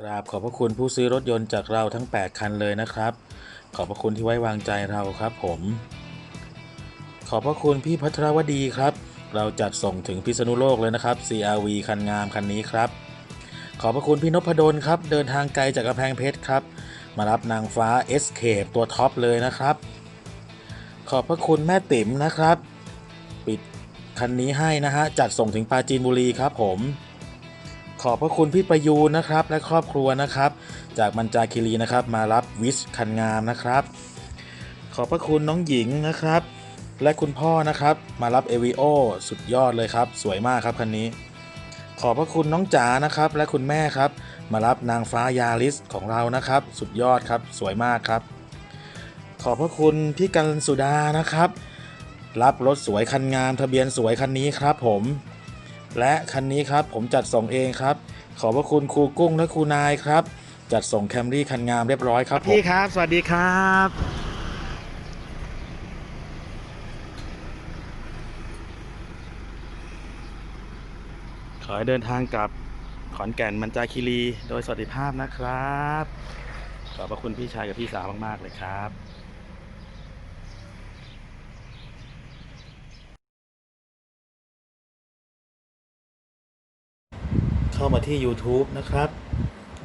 กราบขอบพระคุณผู้ซื้อรถยนต์จากเราทั้ง 8 คันเลยนะครับ ขอบพระคุณที่ไว้วางใจเราครับผม ขอบพระคุณพี่พัทรวดีครับ เราจัดส่งถึงพิษณุโลกเลยนะครับ CRV คันงามคันนี้ครับ ขอบพระคุณพี่นพดลครับ เดินทางไกลจากกำแพงเพชรครับ มารับนางฟ้า Escape ตัวท็อปเลยนะครับ ขอบพระคุณแม่ติ๋มนะครับ ปิดคันนี้ให้นะฮะจัดส่งถึงปราจีนบุรีครับผม ขอบพระคุณพี่ประยูนนะครับและครอบครัวนะครับ จากมันจาคิรีนะครับ มารับวิชคันงามนะครับ ขอบพระคุณน้องหญิงนะครับ และคุณพ่อนะครับ มารับเอวิโอสุดยอดเลยครับ สวยมากครับคันนี้ ขอบพระคุณน้องจ๋านะครับ และคุณแม่ครับ มารับนางฟ้ายาริสของเรานะครับ สุดยอดครับสวยมากครับ ขอบพระคุณพี่กันสุดานะครับ รับรถสวยคันงามทะเบียนสวยคันนี้ครับผม และคันนี้ครับผมจัดส่งเองครับ ขอบพระคุณครูกุ้งและครูนายครับ จัดส่งแคมรี่คันงามเรียบร้อยครับผมพี่ครับ สวัสดีครับ ขอให้เดินทางกลับขอนแก่นมันจาคีรีโดยสวัสดิภาพนะครับ ขอบพระคุณพี่ชายกับพี่สาวมาก ๆ เลยครับ เข้ามาที่ YouTube นะครับ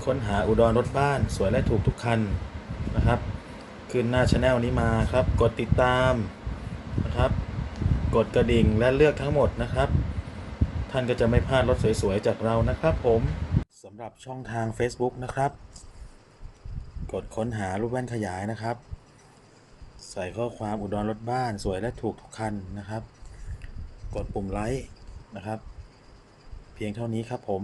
ค้นหาอุดรรถบ้านสวยและถูกทุกคันนะครับ ขึ้นหน้าช anel นี้มาครับ กดติดตามนะครับ กดกระดิ่งและเลือกทั้งหมดนะครับ ท่านก็จะไม่พลาดรถสวยๆจากเรานะครับ ผมสำหรับช่องทาง Facebook นะครับ กดค้นหารูปแว่นขยายนะครับ ใส่ข้อความอุดรรถบ้านสวยและถูกทุกคันนะครับ กดปุ่มไลค์นะครับ เพียงเท่านี้ครับผม